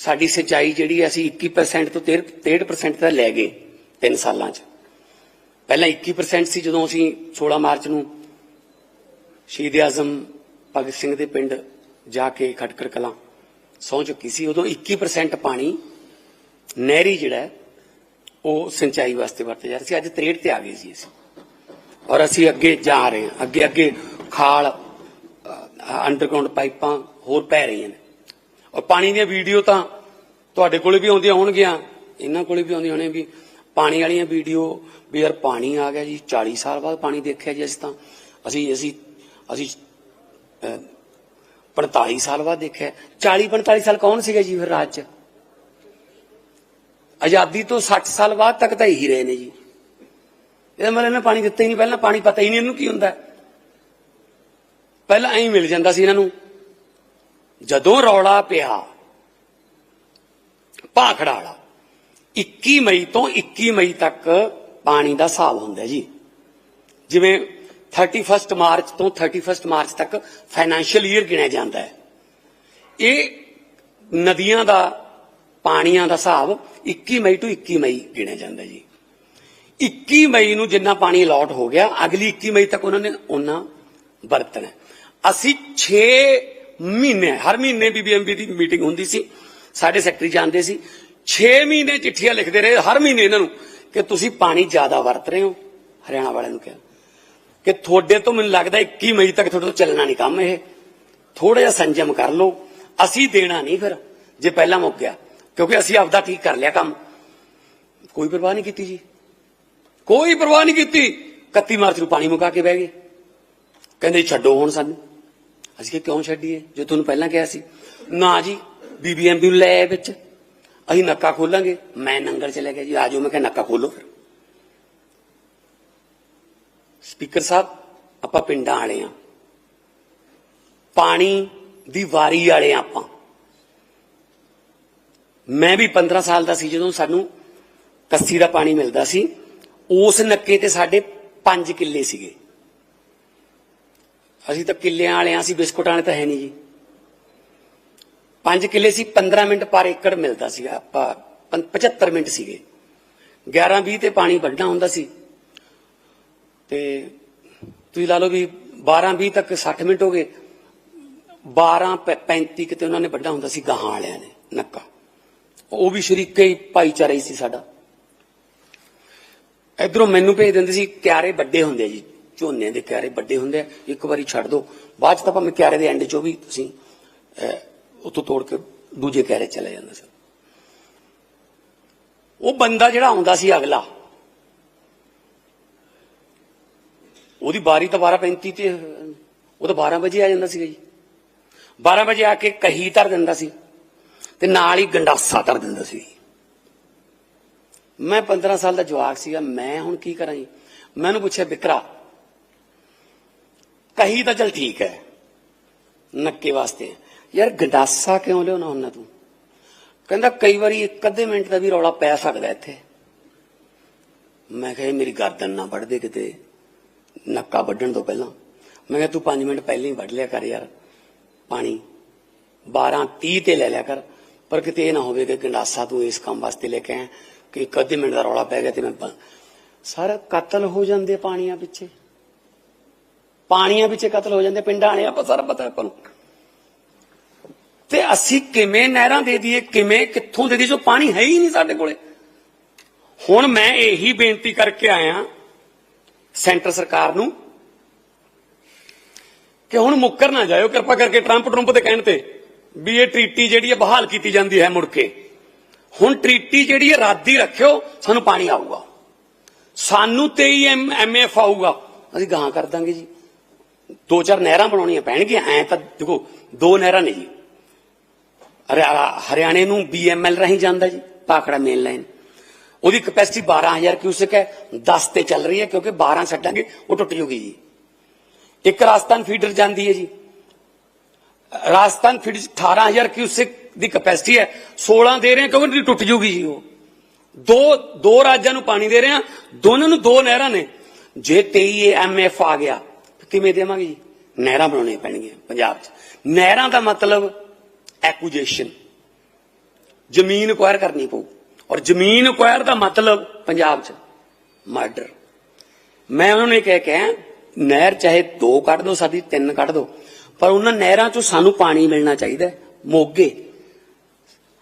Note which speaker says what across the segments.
Speaker 1: ਸਾਡੀ ਸਿੰਚਾਈ ਜਿਹੜੀ ਅਸੀਂ 21% ਤੋਂ 63% ਤੱਕ ਲੈ ਗਏ 3 ਸਾਲਾਂ 'ਚ। ਪਹਿਲਾਂ 21% ਸੀ ਜਦੋਂ ਅਸੀਂ 16 ਮਾਰਚ ਨੂੰ ਸ਼ਹੀਦ ਆਜ਼ਮ ਭਗਤ ਸਿੰਘ ਦੇ ਪਿੰਡ ਜਾ ਕੇ ਖਟਕੜ ਕਲਾਂ ਸਹੁੰ ਚੁੱਕੀ ਸੀ, ਉਦੋਂ 21% ਪਾਣੀ ਨਹਿਰੀ ਜਿਹੜਾ ਉਹ ਸਿੰਚਾਈ ਵਾਸਤੇ ਵਰਤਿਆ ਜਾ ਰਿਹਾ ਸੀ। ਅੱਜ 63 ਤੇ ਆ ਗਏ ਸੀ ਅਸੀਂ। ਔਰ ਅਸੀਂ ਅੱਗੇ ਜਾ ਰਹੇ ਹਾਂ। ਅੱਗੇ ਅੱਗੇ ਖਾਲ ਅੰਡਰਗਰਾਉਂਡ ਪਾਈਪਾਂ ਹੋਰ ਪੈ ਰਹੀਆਂ ਨੇ। ਔਰ ਪਾਣੀ ਦੀਆਂ ਵੀਡੀਓ ਤਾਂ ਤੁਹਾਡੇ ਕੋਲੇ ਵੀ ਆਉਂਦੀਆਂ ਹੋਣਗੀਆਂ ਇਹਨਾਂ ਕੋਲੇ ਵੀ ਆਉਂਦੀਆਂ ਹੋਣੇ ਵੀ ਪਾਣੀ ਵਾਲੀਆਂ ਵੀਡੀਓ ਵੀ ਯਾਰ ਪਾਣੀ ਆ ਗਿਆ ਜੀ 40 ਸਾਲ ਬਾਅਦ ਪਾਣੀ ਦੇਖਿਆ ਜੀ ਅਸੀਂ ਤਾਂ। ਅਸੀਂ ਅਸੀਂ ਅਸੀਂ ਅਹ, 45 ਸਾਲ ਬਾਅਦ ਦੇਖਿਆ। 40 45 ਸਾਲ ਕੌਣ ਸੀਗਾ ਜੀ ਫਿਰ ਰਾਜ 'ਚ? ਆਜ਼ਾਦੀ ਤੋਂ 60 ਸਾਲ ਬਾਅਦ ਤੱਕ ਤਾਂ ਇਹੀ ਰਹੇ ਨੇ ਜੀ। ਇਹਦਾ ਮਤਲਬ ਇਹਨੇ ਪਾਣੀ ਦਿੱਤਾ ਹੀ ਨਹੀਂ ਪਹਿਲਾਂ ਪਾਣੀ ਪਤਾ ਹੀ ਨਹੀਂ ਇਹਨੂੰ ਕੀ ਹੁੰਦਾ। ਪਹਿਲਾਂ ਐਂ ਮਿਲ ਜਾਂਦਾ ਸੀ ਇਹਨਾਂ ਨੂੰ। ਜਦੋਂ ਰੌਲਾ ਪਿਆ, ਭਾਖੜਾ ਵਾਲਾ 21 ਮਈ ਤੋਂ 21 ਮਈ ਤੱਕ ਪਾਣੀ ਦਾ ਹਿਸਾਬ ਹੁੰਦਾ ਜੀ। ਜਿਵੇਂ 31 ਮਾਰਚ ਤੋਂ 31 ਮਾਰਚ ਤੱਕ ਫਾਈਨੈਂਸ਼ੀਅਲ ਈਅਰ ਗਿਣਿਆ ਜਾਂਦਾ ਹੈ। ਇਹ ਨਦੀਆਂ ਦਾ, ਪਾਣੀਆਂ ਦਾ ਹਿਸਾਬ 21 ਮਈ ਤੋਂ 21 ਮਈ ਗਿਣਿਆ ਜਾਂਦਾ ਜੀ। 21 ਮਈ ਨੂੰ ਜਿੰਨਾ ਪਾਣੀ ਅਲਾਟ ਹੋ ਗਿਆ, ਅਗਲੀ 21 ਮਈ ਤੱਕ ਉਹਨਾਂ ਨੇ ਉਹਨਾਂ ਵਰਤਣਾ ਅਸੀਂ 6 ਮਹੀਨੇ, ਹਰ ਮਹੀਨੇ ਬੀਬੀਐਮਬੀ ਦੀ ਮੀਟਿੰਗ ਹੁੰਦੀ ਸੀ, ਸਾਡੇ ਸੈਕਟਰੀ ਜਾਂਦੇ ਸੀ। 6 ਮਹੀਨੇ ਚਿੱਠੀਆਂ ਲਿਖਦੇ ਰਹੇ, ਹਰ ਮਹੀਨੇ ਇਹਨਾਂ ਨੂੰ ਕਿ ਤੁਸੀਂ ਪਾਣੀ ਜ਼ਿਆਦਾ ਵਰਤ ਰਹੇ ਹੋ, ਹਰਿਆਣਾ ਵਾਲਿਆਂ ਨੂੰ ਕਿਹਾ। ਕਿ ਤੁਹਾਡੇ ਤੋਂ ਮੈਨੂੰ ਲੱਗਦਾ 21 ਮਈ ਤੱਕ ਤੁਹਾਡੇ ਤੋਂ ਚੱਲਣਾ ਨਹੀਂ ਕੰਮ ਇਹ। ਥੋੜਾ ਜਿਹਾ ਸੰਜਮ ਕਰ ਲਓ, ਅਸੀਂ ਦੇਣਾ ਨਹੀਂ ਫਿਰ, ਜੇ ਪਹਿਲਾਂ ਮੁੱਕ ਗਿਆ, ਕਿਉਂਕਿ ਅਸੀਂ ਆਪਦਾ ਠੀਕ ਕਰ ਲਿਆ ਕੰਮ। ਕੋਈ ਪਰਵਾਹ ਨਹੀਂ ਕੀਤੀ ਜੀ। ਕੋਈ ਪਰਵਾਹ ਨਹੀਂ ਕੀਤੀ 31 ਮਾਰਚ ਨੂੰ ਪਾਣੀ ਮੁਕਾ ਕੇ ਬਹਿ ਗਏ। ਕਹਿੰਦੇ ਛੱਡੋ ਹੁਣ ਸਾਨੂੰ। ਅਸੀਂ ਕਿਹਾ, ਕਿਉਂ ਛੱਡੀਏ? ਜੋ ਤੁਹਾਨੂੰ ਪਹਿਲਾਂ ਕਿਹਾ ਸੀ। ਨਾ ਜੀ ਬੀਬੀਐਮਬੀ ਨੂੰ ਲੈ ਆਏ ਵਿੱਚ। ਅਸੀਂ ਨੱਕਾ ਖੋਲਾਂਗੇ। ਮੈਂ ਨੰਗਲ ਚਲੇ ਗਿਆ ਜੀ। ਆਜੋ ਮੈਂ ਕਿਹਾ, ਨੱਕਾ ਖੋਲੋ ਫਿਰ। ਸਪੀਕਰ ਸਾਹਿਬ, ਆਪਾਂ ਪਿੰਡਾਂ ਵਾਲੇ ਆ। ਪਾਣੀ ਦੀ ਵਾਰੀ ਵਾਲੇ ਆਂ ਆਪਾਂ। ਮੈਂ ਵੀ 15 ਸਾਲ ਦਾ ਸੀ ਜਦੋਂ ਸਾਨੂੰ ਕੱਸੀ ਦਾ ਪਾਣੀ ਮਿਲਦਾ ਸੀ। ਉਸ ਨੱਕੇ ਤੇ ਸਾਡੇ 5 ਕਿੱਲੇ ਸੀਗੇ। ਅਸੀਂ ਤਾਂ ਕਿੱਲਿਆਂ ਵਾਲੇ ਆਂ ਅਸੀਂ ਬਿਸਕੁਟਾਂ ਵਾਲੇ ਤਾਂ ਹੈ ਨਹੀਂ ਜੀ। 5 ਕਿੱਲੇ ਸੀ 15 ਮਿੰਟ ਪਰ ਏਕੜ ਮਿਲਦਾ ਸੀਗਾ। ਆਪਾਂ 75 ਮਿੰਟ ਸੀਗੇ। 11 20 ਤੇ ਪਾਣੀ ਵੱਢਣਾ ਹੁੰਦਾ ਸੀ। ਤੇ ਤੁਸੀਂ ਲਾ ਲਓ ਵੀ 12 20 ਤੱਕ 60 ਮਿੰਟ ਹੋ ਗਏ। 12 ਪ- 35 ਕਿਤੇ ਉਹਨਾਂ ਨੇ ਵੱਢਣਾ ਹੁੰਦਾ ਸੀ, ਗਾਹਾਂ ਵਾਲਿਆਂ ਨੇ, ਨੱਕਾ। ਉਹ ਵੀ ਸ਼ਰੀਕੇ ਹੀ ਭਾਈਚਾਰਾ ਹੀ ਸੀ ਸਾਡਾ। ਇਧਰੋਂ ਮੈਨੂੰ ਭੇਜ ਦਿੰਦੇ ਸੀ, ਕਿਆਰੇ ਵੱਡੇ ਹੁੰਦੇ ਜੀ। ਝੋਨੇ ਦੇ ਕਿਆਰੇ ਵੱਡੇ ਹੁੰਦੇ ਆ, ਇੱਕ ਵਾਰੀ ਛੱਡ ਦਿਓ ਬਾਅਦ ਚ ਤਾਂ ਭਾਵੇਂ ਕਿਆਰੇ ਦੇ ਐਂਡ ਚੋਂ ਵੀ ਤੁਸੀਂ ਉੱਥੋਂ ਤੋੜ ਕੇ ਦੂਜੇ ਕਿਆਰੇ ਚਲੇ ਜਾਂਦਾ ਸੀ। ਉਹ ਬੰਦਾ ਜਿਹੜਾ ਆਉਂਦਾ ਸੀ ਅਗਲਾ, ਉਹਦੀ ਬਾਰੀ ਤਾਂ 12:35 ਤੇ, ਉਹ ਤਾਂ 12 ਵਜੇ ਆ ਜਾਂਦਾ ਸੀਗਾ ਜੀ। 12 ਵਜੇ ਆ ਕੇ ਕਹੀ ਧਰ ਦਿੰਦਾ ਸੀ ਤੇ ਨਾਲ ਹੀ ਗੰਡਾਸਾ ਧਰ ਦਿੰਦਾ ਸੀ। ਮੈਂ 15 ਸਾਲ ਦਾ ਜਵਾਕ ਸੀਗਾ, ਮੈਂ ਹੁਣ ਕੀ ਕਰਾਂ ਜੀ? ਮੈਨੂੰ ਪੁੱਛਿਆ, ਬਿਕਰਾ ਕਹੀ ਤਾਂ ਚਲ ਠੀਕ ਹੈ। ਨੱਕੇ ਵਾਸਤੇ। ਯਾਰ ਗੰਡਾਸਾ ਕਿਉਂ ਲਿਆਉਣਾ ਹੁੰਦਾ ਤੂੰ? ਕਹਿੰਦਾ ਕਈ ਵਾਰੀ ਇੱਕ ਅੱਧੇ ਮਿੰਟ ਦਾ ਵੀ ਰੌਲਾ ਪੈ ਸਕਦਾ ਇੱਥੇ। ਮੈਂ ਕਿਹਾ ਮੇਰੀ ਗਰਦਨ ਨਾ ਵੱਢ ਦੇ ਕਿਤੇ। ਨੱਕਾ ਵੱਢਣ ਤੋਂ ਪਹਿਲਾਂ। ਮੈਂ ਕਿਹਾ ਤੂੰ 5 ਮਿੰਟ ਪਹਿਲਾਂ ਹੀ ਵੱਢ ਲਿਆ ਕਰ ਯਾਰ। ਪਾਣੀ। 12 30 ਤੇ ਲੈ ਲਿਆ ਕਰ। ਪਰ ਕਿਤੇ ਇਹ ਨਾ ਹੋਵੇ ਕਿ ਗੰਡਾਸਾ ਤੂੰ ਇਸ ਕੰਮ ਵਾਸਤੇ ਲੈ ਕੇ ਆਇਆ। ਕਿ ਇੱਕ ਅੱਧੇ ਮਿੰਟ ਦਾ ਰੌਲਾ ਪੈ ਗਿਆ ਤੇ ਮੈਂ ਪ- ਸਾਰਾ ਕਤਲ ਹੋ ਜਾਂਦੇ ਪਾਣੀਆਂ ਪਿੱਛੇ। ਪਾਣੀਆਂ ਵਿੱਚ ਕਤਲ ਹੋ ਜਾਂਦੇ, ਪਿੰਡਾਂ ਵਾਲੇ, ਆਪਾਂ ਸਾਰਾ ਪਤਾ ਆਪਾਂ ਨੂੰ। ਤੇ ਅਸੀਂ ਕਿਵੇਂ ਨਹਿਰਾਂ ਦੇ ਦਈਏ, ਕਿਵੇਂ, ਕਿੱਥੋਂ ਦੇ ਦਈਏ, ਜੋ ਪਾਣੀ ਹੈ ਹੀ ਨਹੀਂ ਸਾਡੇ ਕੋਲੇ। ਹੁਣ ਮੈਂ ਇਹੀ ਬੇਨਤੀ ਕਰਕੇ ਆਇਆ, ਸੈਂਟਰ ਸਰਕਾਰ ਨੂੰ, ਕਿ ਹੁਣ ਮੁੱਕਰ ਨਾ ਜਾਇਓ, ਕਿਰਪਾ ਕਰਕੇ ਟਰੰਪ ਟਰੰਪ ਦੇ ਕਹਿਣ ਤੇ, ਵੀ ਇਹ ਟ੍ਰੀਟੀ ਜਿਹੜੀ ਹੈ ਬਹਾਲ ਕੀਤੀ ਜਾਂਦੀ ਹੈ ਮੁੜ ਕੇ। ਹੁਣ ਟ੍ਰੀਟੀ ਜਿਹੜੀ ਹੈ ਰਾਦੀ ਰੱਖਿਓ, ਸਾਨੂੰ ਪਾਣੀ ਆਊਗਾ। ਸਾਨੂੰ 23 ਐਮਐਫ ਆਊਗਾ। ਅਸੀਂ ਗਾਂ ਕਰ ਦਾਂਗੇ ਜੀ। ਦੋ ਚਾਰ ਨਹਿਰਾਂ ਬਣਾਉਣੀਆਂ ਪੈਣਗੀਆਂ, ਐ ਤਾਂ ਦੇਖੋ, ਦੋ ਨਹਿਰਾਂ ਨੇ ਜੀ। ਹਰਿਆ- ਹਰਿਆਣੇ ਨੂੰ ਬੀਐਮਐਲ ਰਾਹੀਂ ਜਾਂਦਾ ਜੀ ਪਾਖੜਾ ਮੇਨ ਲਾਈਨ ਉਹਦੀ ਕਪੈਸਿਟੀ 12000 ਕਿਊਸਕ ਹੈ 10 ਤੇ ਚੱਲ ਰਹੀ ਹੈ, ਕਿਉਂਕਿ 12 ਛੱਡਾਂਗੇ, ਉਹ ਟੁੱਟ ਜੂਗੀ ਜੀ। ਇੱਕ ਰਾਜਸਥਾਨ ਫੀਡਰ ਜਾਂਦੀ ਹੈ ਜੀ। ਰਾਜਸਥਾਨ ਫੀਡਰ 18000 ਕਿਊਸਕ ਦੀ ਕਪੈਸਿਟੀ ਹੈ 16 ਦੇ ਰਹੇ ਕਿਉਂਕਿ ਟੁੱਟ ਜੂਗੀ ਜੀ ਉਹ। ਦੋ ਦੋ ਰਾਜਾਂ ਨੂੰ ਪਾਣੀ ਦੇ ਰਹੇ ਹਾਂ, ਦੋਨਾਂ ਨੂੰ ਦੋ ਨਹਿਰਾਂ ਨੇ। ਜੇ 23 ਐਮਐਫ ਆ ਗਿਆ ਕਿਵੇਂ ਦੇਵਾਂਗੇ ਜੀ? ਨਹਿਰਾਂ ਬਣਾਉਣੀਆਂ ਪੈਣਗੀਆਂ ਪੰਜਾਬ 'ਚ। ਨਹਿਰਾਂ ਦਾ ਮਤਲਬ ਐਕੂਜੇਸ਼ਨ ਜ਼ਮੀਨ ਅਕਵਾਇਰ ਕਰਨੀ ਪਊ। ਔਰ ਜ਼ਮੀਨ ਅਕਵਾਇਰ ਦਾ ਮਤਲਬ ਪੰਜਾਬ 'ਚ ਮਰਡਰ ਮੈਂ ਉਹਨਾਂ ਨੂੰ ਇਹ ਕਹਿ ਕੇ ਨਹਿਰ ਚਾਹੇ ਦੋ ਕੱਢ ਦੋ ਸਾਡੀ, ਤਿੰਨ ਕੱਢ ਦੋ, ਪਰ ਉਹਨਾਂ ਨਹਿਰਾਂ 'ਚੋਂ ਸਾਨੂੰ ਪਾਣੀ ਮਿਲਣਾ ਚਾਹੀਦਾ ਮੋਗੇ।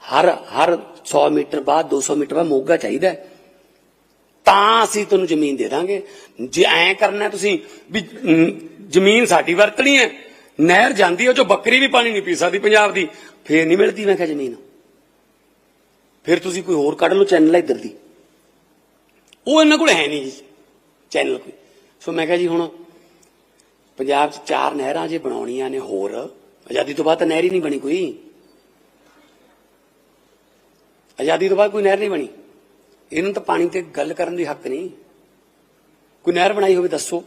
Speaker 1: ਹਰ ਹਰ 100 ਮੀਟਰ ਬਾਅਦ 200 ਮੀਟਰ ਬਾਅਦ ਮੋਗਾ ਚਾਹੀਦਾ ਤਾਂ ਅਸੀਂ ਤੁਹਾਨੂੰ ਜ਼ਮੀਨ ਦੇ ਦਾਂਗੇ। ਜੇ ਐਂ ਕਰਨਾ ਤੁਸੀਂ ਵੀ ਜ਼ਮੀਨ ਸਾਡੀ ਵਰਤਣੀ ਹੈ, ਨਹਿਰ ਜਾਂਦੀ ਹੈ, ਉਹ ਚੋਂ ਬੱਕਰੀ ਵੀ ਪਾਣੀ ਨਹੀਂ ਪੀ ਸਕਦੀ ਪੰਜਾਬ ਦੀ, ਫੇਰ ਨਹੀਂ ਮਿਲਦੀ। ਮੈਂ ਕਿਹਾ ਜ਼ਮੀਨ। ਫਿਰ ਤੁਸੀਂ ਕੋਈ ਹੋਰ ਕੱਢ ਲਓ ਚੈਨਲ ਇੱਧਰ ਦੀ। ਉਹ ਇਹਨਾਂ ਕੋਲ ਹੈ ਨਹੀਂ ਜੀ, ਚੈਨਲ ਕੋਈ। ਸੋ ਮੈਂ ਕਿਹਾ ਜੀ ਹੁਣ ਪੰਜਾਬ 'ਚ ਚਾਰ ਨਹਿਰਾਂ ਜੇ ਬਣਾਉਣੀਆਂ ਨੇ ਹੋਰ, ਆਜ਼ਾਦੀ ਤੋਂ ਬਾਅਦ ਤਾਂ ਨਹਿਰ ਹੀ ਨਹੀਂ ਬਣੀ ਕੋਈ। ਆਜ਼ਾਦੀ ਤੋਂ ਬਾਅਦ ਕੋਈ ਨਹਿਰ ਨਹੀਂ ਬਣੀ। ਇਹਨੂੰ ਤਾਂ ਪਾਣੀ ਤੇ ਗੱਲ ਕਰਨ ਦੀ ਹੱਕ ਨਹੀਂ। ਕੋਈ ਨਹਿਰ ਬਣਾਈ ਹੋਵੇ ਦੱਸੋ।